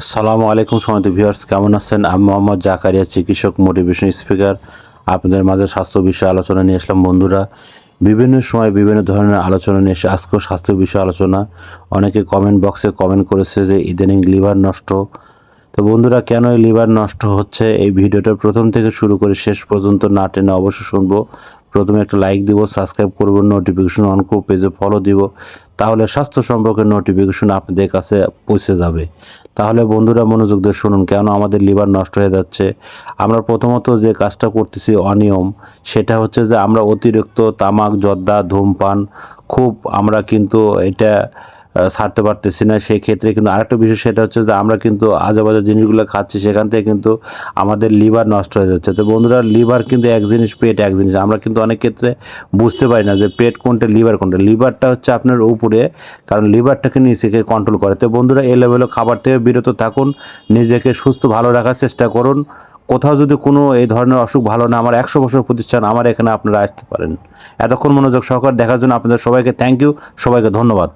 আসসালামু আলাইকুম সমিত ভিউয়ার্স, কেমন আছেন? আমি মোহাম্মদ জাকারিয়া, চিকিৎসক মোটিভেশন স্পিকার আপনাদের মাঝে স্বাস্থ্য বিষয়ে আলোচনা নিয়ে আসলাম বন্ধুরা। বিভিন্ন সময় বিভিন্ন ধরনের আলোচনা নিয়ে এসে আজকেও স্বাস্থ্য বিষয়ে আলোচনা। অনেকে কমেন্ট বক্সে কমেন্ট করেছে যে, ইদানিং লিভার নষ্ট? তো বন্ধুরা কেন এই লিভার নষ্ট হচ্ছে? এই ভিডিওটা প্রথম থেকে শুরু করে শেষ পর্যন্ত না টেনে অবশ্যই শুনব। প্রথমে একটা লাইক দিব সাবস্ক্রাইব করব নোটিফিকেশন অন করব পেজে ফলো দিব। তাহলে স্বাস্থ্য সম্পর্কে নোটিফিকেশন আপনাদের কাছে পৌঁছে যাবে। তাহলে বন্ধুরা মনোযোগ দিয়ে শুনুন, কেন আমাদের লিভার নষ্ট হয়ে যাচ্ছে? আমরা প্রথমত যে কাজটা করতেছি অনিয়ম, সেটা হচ্ছে যে আমরা অতিরিক্ত তামাক, জর্দা, ধূমপান, খুব আমরা কিন্তু এটা ছাড়তে পারতেছি না। সেই ক্ষেত্রে কিন্তু আরেকটা বিষয় সেটা হচ্ছে যে আমরা কিন্তু আজেবাজে জিনিসগুলো খাচ্ছি, সেখান থেকে কিন্তু আমাদের লিভার নষ্ট হয়ে যাচ্ছে। তো বন্ধুরা, লিভার কিন্তু এক জিনিস, পেট এক জিনিস। আমরা কিন্তু অনেক ক্ষেত্রে বুঝতে পারি না যে পেট কোনটা, লিভার কোনটা। লিভারটা হচ্ছে আপনার উপরে, কারণ লিভারটাকে নিচেকে কন্ট্রোল করে। তো বন্ধুরা, এই লেভেলে খাবার থেকে বিরত থাকুন, নিজেকে সুস্থ, ভালো রাখার চেষ্টা করুন। কোথাও যদি কোনো এই ধরনের অসুখ ভালো না, আমার একশো বছর প্রতিষ্ঠান আমার এখানে আপনারা আসতে পারেন। এতক্ষণ মনোযোগ সহকার দেখার জন্য আপনাদের সবাইকে থ্যাংক ইউ সবাইকে ধন্যবাদ।